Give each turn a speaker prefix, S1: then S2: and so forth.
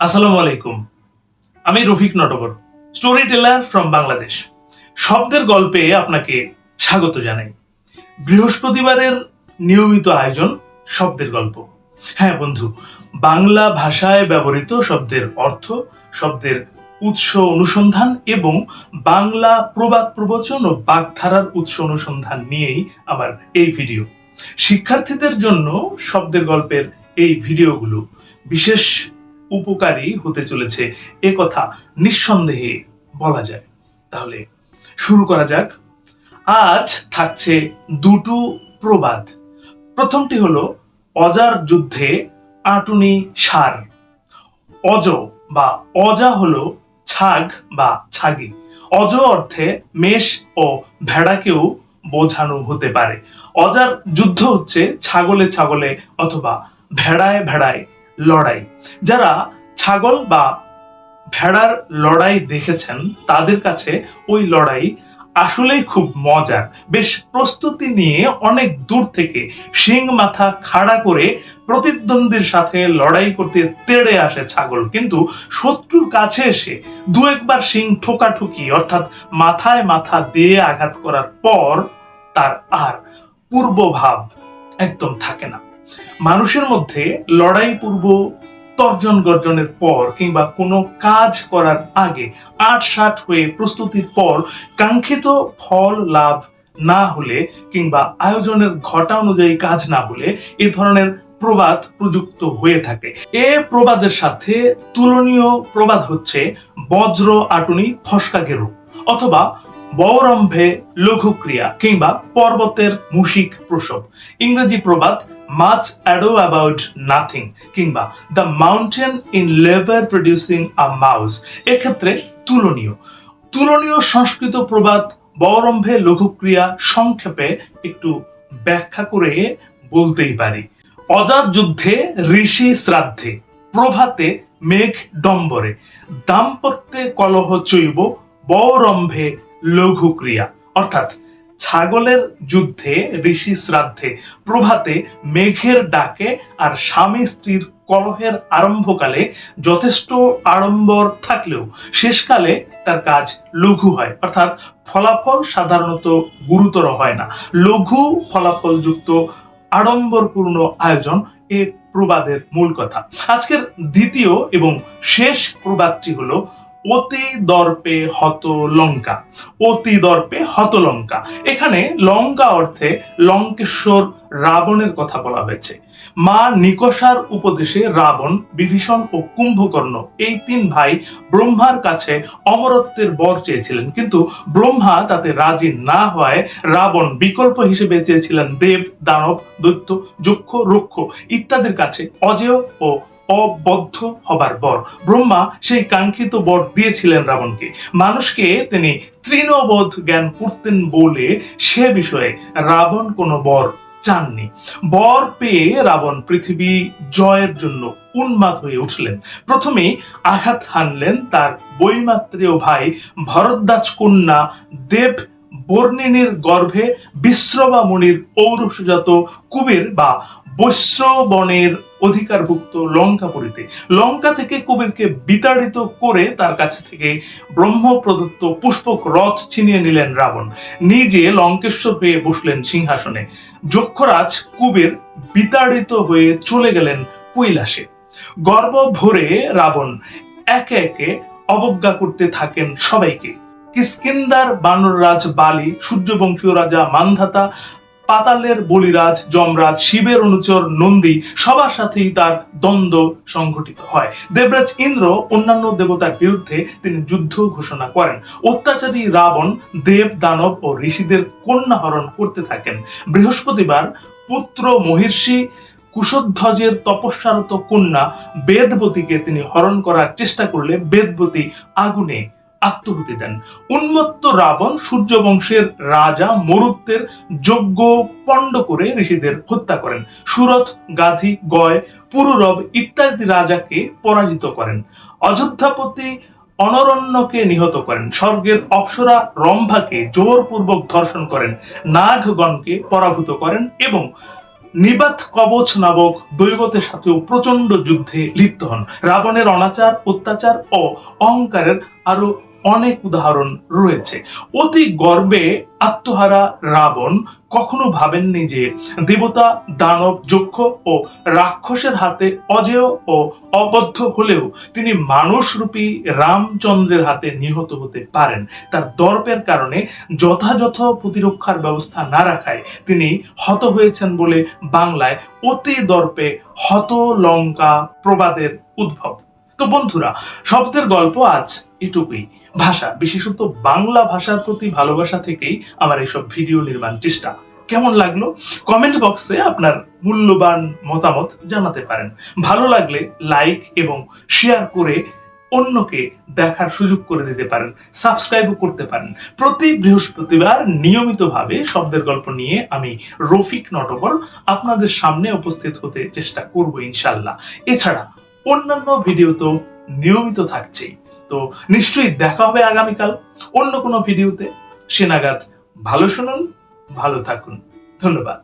S1: আসসালামু আলাইকুম। আমি Rafiq Natabar storyteller from Bangladesh শব্দের গল্পে আপনাকে স্বাগত জানাই। বৃহস্পতিবারের নিয়মিত আয়োজন শব্দের গল্প। হ্যাঁ বন্ধু, বাংলা ভাষায় ব্যবহৃত শব্দের অর্থ, শব্দের উৎস অনুসন্ধান এবং বাংলা প্রবাদ প্রবচন ও বাগধারার উৎস অনুসন্ধান নিয়েই আমার এই ভিডিও। শিক্ষার্থীদের জন্য শব্দের গল্পের এই ভিডিওগুলো বিশেষ উপকারী হতে চলেছে। এ কথা নিঃসন্দেহে বলা যায়। তাহলে শুরু করা যাক। আজ থাকছে দুটো প্রবাদ। প্রথমটি হলো, অজার যুদ্ধে আটুনি সার। অজ বা অজা হলো ছাগ বা ছাগি। অজ অর্থে মেষ ও ভেড়াকেও বোঝানো হতে পারে। অজার যুদ্ধ হচ্ছে ছাগলে ছাগলে অথবা ভেড়ায় ভেড়ায় লড়াই। যারা ছাগল বা ভেড়ার লড়াই দেখেছেন, তাদের কাছে ওই লড়াই আসলেই খুব মজার। বেশ প্রস্তুতি নিয়ে অনেক দূর থেকে শিং মাথা খাড়া করে প্রতিদ্বন্দ্বীর সাথে লড়াই করতে তেড়ে আসে ছাগল। কিন্তু শত্রুর কাছে এসে দু একবার শিং ঠোকাঠুকি, অর্থাৎ মাথায় মাথা দিয়ে আঘাত করার পর তার আর পূর্বভাব একদম থাকে না। মানুষের মধ্যে লড়াই পূর্ব তর্জন গর্জনের পর কিংবা কোনো কাজ করার আগে আট ষাট হয়ে প্রস্তুতির পর কাঙ্ক্ষিত ফল লাভ না হলে কিংবা আয়োজনের ঘটা অনুযায়ী কাজ না হলে এ ধরনের প্রবাদ প্রযুক্ত হয়ে থাকে। এ প্রবাদের সাথে তুলনীয় প্রবাদ হচ্ছে বজ্র আটুনি ফসকা গেরু অথবা বৌরম্ভে লঘুক্রিয়া কিংবা পর্বতের মুশিক প্রসব। ইংরেজি প্রবাদ মাছ অ্যাডো অ্যাবাউট নাথিং কিংবা দ্য মাউন্টেন ইন লেভার প্রডিউসিং আ মাউস এক্ষেত্রে তুলনীয়। তুলনীয় সংস্কৃত প্রবাদ বৌরম্ভে লঘুক্রিয়া সংক্ষেপে একটু ব্যাখ্যা করে বলতেই পারি। অজাত যুদ্ধে ঋষি শ্রাদ্ধে, প্রভাতে মেঘ ডম্বরে, দাম্পত্যে কলহ চৈব বৌরম্ভে লঘু ক্রিয়া অর্থাৎ ছাগলের যুদ্ধে ঋষি শ্রাদ্ধে প্রভাতে মেঘের ডাকে আর স্বামী স্ত্রীর কলহের আরম্ভকালে যথেষ্ট আড়ম্বর থাকলেও শেষকালে তার কাজ লঘু হয়। অর্থাৎ ফলাফল সাধারণত গুরুতর হয় না। লঘু ফলাফলযুক্ত আড়ম্বরপূর্ণ আয়োজন এ প্রবাদের মূল কথা। আজকের দ্বিতীয় এবং শেষ প্রবাদটি হলো অতি দর্পে হত লঙ্কা, অতি দর্পে হত লঙ্কা। এখানে লঙ্কা অর্থে লঙ্কেশ্বর রাবণের কথা বলা হয়েছে। মা নিকষার উপদেশে রাবণ, বিভীষণ ও কুম্ভকর্ণ এই তিন ভাই ব্রহ্মার কাছে অমরত্বের বর চেয়েছিলেন। কিন্তু ব্রহ্মা তাতে রাজি না হওয়ায় রাবণ বিকল্প হিসেবে চেয়েছিলেন দেব, দানব, দৈত্য, যক্ষ, রক্ষ ইত্যাদির কাছে অজেয় ও অবদ্ধ হবার বর ব্রহ্মা সেই কাঙ্ক্ষিত বর দিয়েছিলেন রাবণকে। মানুষকে তিনি তৃণবোধ জ্ঞান করতেন বলে সে বিষয়ে রাবণ কোনো বর চাননি। বর পেয়ে রাবণ পৃথিবী জয়ের জন্য উন্মাদ হয়ে উঠলেন। প্রথমে আঘাত হানলেন তার বৈমাত্রেয় ভাই ভরদ্বাজ কন্যা দেব বর্ণিনীর গর্ভে বিশ্রবা মুনির ঔরসজাত কুবের বা বৈশ্রবণের অধিকারভুক্ত লঙ্কাপুরীতে। লঙ্কা থেকে কবিরকে বিতাড়িত করে তার কাছে থেকে ব্রহ্ম প্রদত্ত পুষ্পক রথ ছিনিয়ে নিলেন রাবণ। নিজে লঙ্কেশ্বর হয়ে বসলেন সিংহাসনে। যক্ষরাজ কুবের বিতাড়িত হয়ে চলে গেলেন কৈলাসে। গর্ব ভরে রাবণ একে একে অবজ্ঞা করতে থাকেন সবাইকে। কিস্কিন্দার বানররাজ বালি, সূর্যবংশীয় রাজা মান্ধাতা পাতালের বলিরাজ, যমরাজ, শিবের অনুচর, নন্দী, সবার সাথেই তার দ্বন্দ্ব সংঘটিত হয়। দেবরাজ ইন্দ্র অন্যান্য দেবতার বিরুদ্ধে তিনি যুদ্ধ ঘোষণা করেন। অত্যাচারী রাবণ, দেব, দানব ও ঋষিদের কন্যা হরণ করতে থাকেন। বৃহস্পতিবার পুত্র মহিষী কুশধ্বজের তপস্যারত কন্যা বেদবতীকে তিনি হরণ করার চেষ্টা করলে বেদবতী আগুনে আত্মহুতি দেন। উন্মত্ত রাবণ সূর্যবংশের রাজা মরুত্বের যজ্ঞ পণ্ড করে ঋষিদের হত্যা করেন। সুরথ, গাধি, গয়, পুরুরব ইত্যাদি রাজাকে পরাজিত করেন। অযোধ্যাপতি অনরণ্যকে নিহত করেন। স্বর্গের অপ্সরা রম্ভাকে জোরপূর্বক ধর্ষণ করেন। নাগগণকে পরাভূত করেন এবং নিবাত কবচ নামক দৈবতের সাথেও প্রচণ্ড যুদ্ধে লিপ্ত হন। রাবণের অনাচার, অত্যাচার ও অহংকারের আরও অনেক উদাহরণ রয়েছে। অতি গর্বে আত্মহারা রাবণ কখনো ভাবেননি যে দেবতা দানব যক্ষ ও রাক্ষসের হাতে অজেয় ও অবদ্ধ হলেও তিনি মানুষরূপী রামচন্দ্রের হাতে নিহত হতে পারেন। তার দর্পের কারণে যথাযথ প্রতিরক্ষার ব্যবস্থা না রাখায় তিনি হত হয়েছেন বলে বাংলায় অতি দর্পে হত লঙ্কা প্রবাদের উদ্ভব। তো বন্ধুরা, শব্দের গল্প আজ এটুকুই। ভাষা, বিশেষত বাংলা ভাষার প্রতি ভালোবাসা থেকেই আমার এইসব ভিডিও নির্মাণ চেষ্টা। কেমন লাগল? কমেন্ট বক্সে আপনার মূল্যবান মতামত জানাতে পারেন। ভালো লাগলে লাইক এবং শেয়ার করে অন্যকে দেখার সুযোগ করে দিতে পারেন, সাবস্ক্রাইবও করতে পারেন। প্রতি বৃহস্পতিবার নিয়মিতভাবে শব্দের গল্প নিয়ে আমি রফিক নটবর আপনাদের সামনে উপস্থিত হতে চেষ্টা করব ইনশাল্লাহ। এছাড়া অন্যান্য ভিডিও তো নিয়মিত থাকছেই তো নিশ্চয়ই দেখা হবে আগামীকাল অন্য কোনো ভিডিওতে। সে নাগাদ ভালো শুনুন, ভালো থাকুন। ধন্যবাদ।